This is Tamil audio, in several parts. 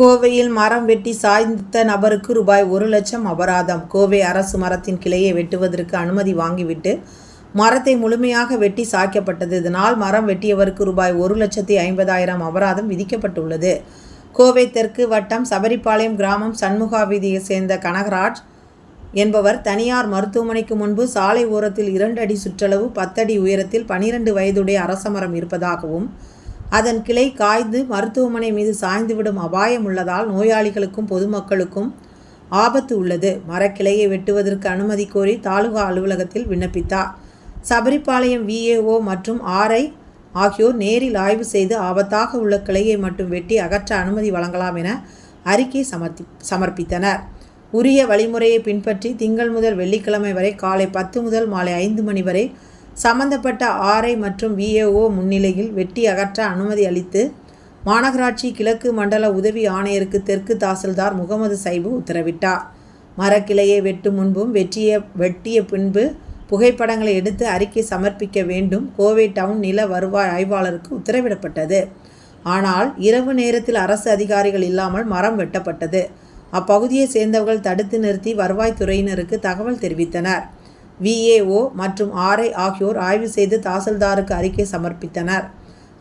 கோவையில் மரம் வெட்டி சாய்ந்த நபருக்கு ரூபாய் ஒரு லட்சம் அபராதம். கோவை அரசு மரத்தின் கிளையை வெட்டுவதற்கு அனுமதி வாங்கிவிட்டு மரத்தை முழுமையாக வெட்டி சாய்க்கப்பட்டது. இதனால் மரம் வெட்டியவருக்கு ரூபாய் ஒரு லட்சத்தி ஐம்பதாயிரம் அபராதம் விதிக்கப்பட்டுள்ளது. கோவை தெற்கு வட்டம் சபரிபாளையம் கிராமம் சண்முகா வீதியை சேர்ந்த கனகராஜ் என்பவர் தனியார் மருத்துவமனைக்கு முன்பு சாலை ஓரத்தில் இரண்டு அடி சுற்றளவு பத்தடி உயரத்தில் பனிரெண்டு வயதுடைய அரசமரம் இருப்பதாகவும் அதன் கிளை காய்ந்து மருத்துவமனை மீது சாய்ந்துவிடும் அபாயம் உள்ளதால் நோயாளிகளுக்கும் பொதுமக்களுக்கும் ஆபத்து உள்ளது. மரக்கிளையை வெட்டுவதற்கு அனுமதி கோரி தாலுகா அலுவலகத்தில் விண்ணப்பித்தார். சபரிபாளையம் விஏஓ மற்றும் ஆர்ஐ ஆகியோர் நேரில் ஆய்வு செய்து ஆபத்தாக உள்ள கிளையை மட்டும் வெட்டி அகற்ற அனுமதி வழங்கலாம் என அறிக்கை சமர்த்தி சமர்ப்பித்தனர். உரிய வழிமுறையை பின்பற்றி திங்கள் முதல் வெள்ளிக்கிழமை வரை காலை பத்து முதல் மாலை ஐந்து மணி வரை சம்பந்தப்பட்ட ஆர்ஐ மற்றும் விஏஓ முன்னிலையில் வெட்டி அகற்ற அனுமதி அளித்து மாநகராட்சி கிழக்கு மண்டல உதவி ஆணையருக்கு தெற்கு தாசில்தார் முகமது சைபு உத்தரவிட்டார். மரக்கிளையை வெட்டும் முன்பும் வெட்டிய வெட்டிய பின்பு புகைப்படங்களை எடுத்து அறிக்கை சமர்ப்பிக்க வேண்டும் கோவை டவுன் நில வருவாய் ஆய்வாளருக்கு உத்தரவிடப்பட்டது. ஆனால் இரவு நேரத்தில் அரசு அதிகாரிகள் இல்லாமல் மரம் வெட்டப்பட்டது. அப்பகுதியை சேர்ந்தவர்கள் தடுத்து நிறுத்தி வருவாய்த்துறையினருக்கு தகவல் தெரிவித்தனர். விஏஓ மற்றும் ஆர்ஐ ஆகியோர் ஆய்வு செய்து தாசில்தாருக்கு அறிக்கை சமர்ப்பித்தனர்.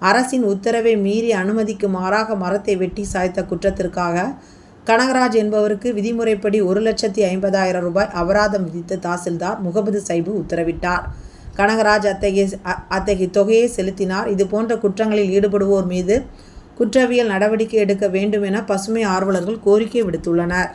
அரசின் உத்தரவை மீறி அனுமதிக்கு மாறாக மரத்தை வெட்டி சாய்த்த குற்றத்திற்காக கனகராஜ் என்பவருக்கு விதிமுறைப்படி ஒரு லட்சத்தி ஐம்பதாயிரம் ரூபாய் அபராதம் விதித்த தாசில்தார் முகமது சைபு உத்தரவிட்டார். கனகராஜ் அத்தகைய அத்தகைய தொகையை செலுத்தினார். இது போன்ற குற்றங்களில் ஈடுபடுவோர் மீது குற்றவியல் நடவடிக்கை எடுக்க வேண்டும் என பசுமை ஆர்வலர்கள் கோரிக்கை விடுத்துள்ளனர்.